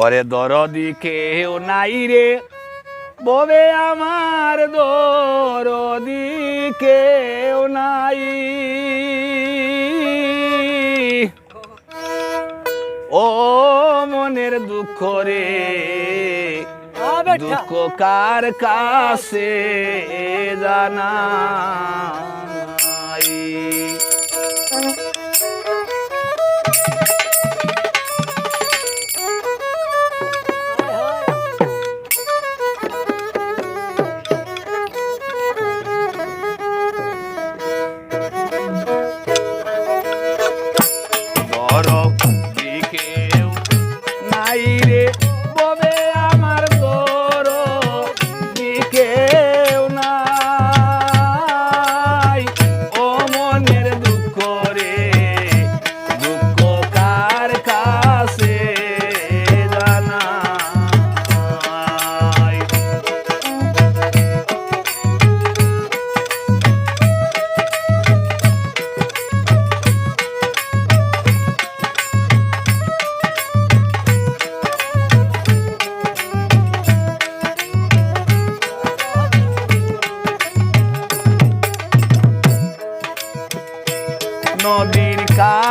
ওরে দরদি কেউ নাই রে। ববে আমার দরদি কেউ নাই। ও মনের দুঃখ রে দুঃখ কার কাছে জানাই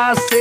কাছে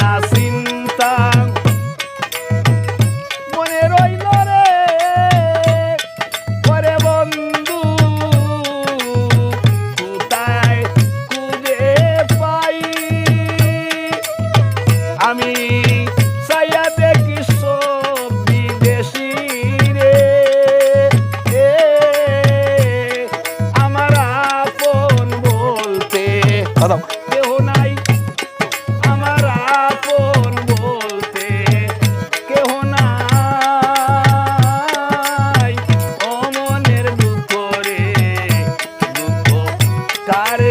না চিন্তা। মনে রইল রে বন্ধু, কোথায় খুঁজে পাই? আমি চাইয়া দেখি বিদেশি রে। আমার আপন বলতে got it